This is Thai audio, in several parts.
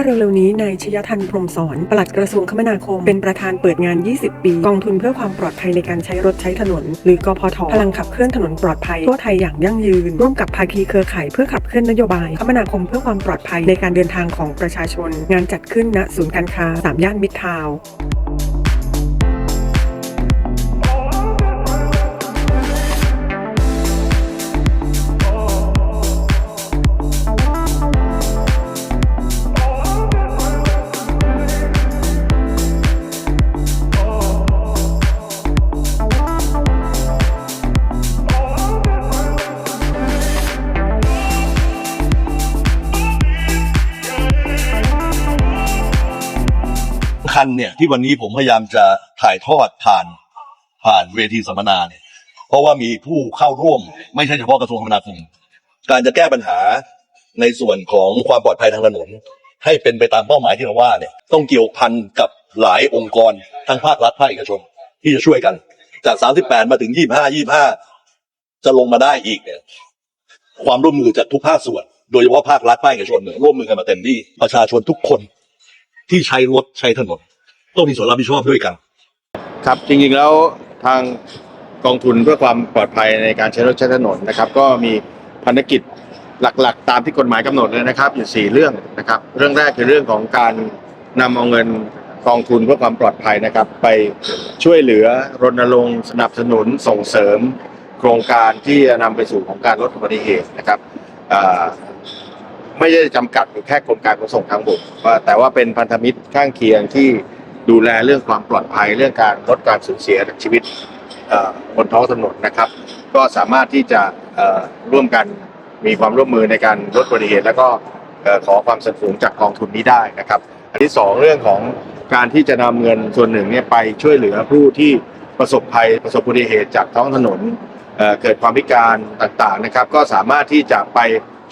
่อเร็วๆนี้นายชยทันพรมสอนปลัดกระทรวงคมนาคม เป็นประธานเปิดงาน 20 ปี กองทุนเพื่อความปลอดภัยในการใช้รถใช้ถนน หรือกพทพลังขับเคลื่อนถนนปลอดภัยทั่วไทยอย่างยั่งยืน ร่วมกับภาคีเครือข่ายเพื่อขับเคลื่อนนโยบาย คมนาคมเพื่อความปลอดภัยในการเดินทางของประชาชน งานจัดขึ้นณศูนย์การค้าสามย่านมิตรทาวน์ คันเนี่ยที่วันนี้ผมพยายามจะถ่ายทอดผ่านผ่านเวทีสัมมนาเนี่ยเพราะว่ามีผู้เข้าร่วม ไม่ใช่เฉพาะกระทรวงคมนาคมการจะแก้ปัญหาในส่วนของความปลอดภัยทางถนน ให้เป็นไปตามเป้าหมายที่เราว่าเนี่ยต้องเกี่ยวพันกับหลายองค์กรทั้งภาครัฐภาคเอกชน ที่จะช่วยกัน จาก 38 มาถึง 25 25 จะลงมาได้อีกเนี่ยความร่วมมือจากทุกภาคส่วน โดยเฉพาะภาครัฐภาคเอกชนร่วมมือกันมาเต็มที่ประชาชนทุกคนที่ใช้รถใช้ถนน ต้องมีส่วนรับผิดชอบด้วยกัน ครับจริงๆแล้วทางกองทุนเพื่อความปลอดภัยในการใช้รถใช้ถนนนะครับ ก็มีภารกิจหลักๆ ตามที่กฎหมายกำหนดเลยนะครับอยู่สี่เรื่องนะครับ เรื่องแรกคือเรื่องของการนำเอาเงินกองทุนเพื่อความปลอดภัยนะครับ ไปช่วยเหลือรณรงค์สนับสนุนส่งเสริม โครงการที่จะนำไปสู่ของการลดอุบัติเหตุนะครับไม่ได้จำกัดอยู่แค่กรมการขนส่งทางบกแต่ว่าเป็นพันธมิตรข้างเคียงที่ ดูแลเรื่องความปลอดภัยเรื่องการลดการสูญเสียชีวิตบนท้องถนนนะครับ ก็สามารถที่จะร่วมกันมีความร่วมมือในการลดอุบัติเหตุ แล้วก็ขอความสนับสนุนจากกองทุนนี้ได้นะครับ อันที่สองเรื่องของการที่จะนำเงินส่วนหนึ่งเนี่ยไปช่วยเหลือผู้ที่ประสบภัยประสบอุบัติเหตุจากท้องถนนเเกิดความพิการต่างๆนะครับ ก็สามารถที่จะไป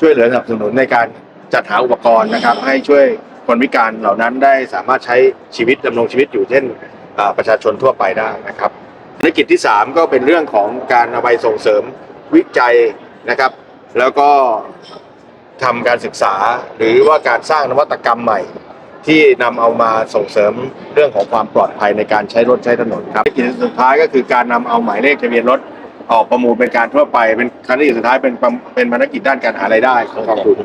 ช่วยเหลือสนับสนุนในการจัดหาอุปกรณ์นะครับ ให้ช่วย คนพิการเหล่านั้นได้สามารถใช้ชีวิตดำรงชีวิตอยู่เช่นประชาชนทั่วไปได้นะครับภารกิจที่ 3 ก็เป็นเรื่องของการเอาไปส่งเสริมวิจัยนะครับ แล้วก็ทำการศึกษาหรือว่าการสร้างนวัตกรรมใหม่ ที่นำเอามาส่งเสริมเรื่องของความปลอดภัยในการใช้รถใช้ถนนครับภารกิจสุดท้ายก็คือการนำเอาหมายเลขทะเบียนรถออกประมูลเป็นการทั่วไป เป็นภารกิจสุดท้ายเป็นเป็นภารกิจด้านการหารายได้ของกองทุน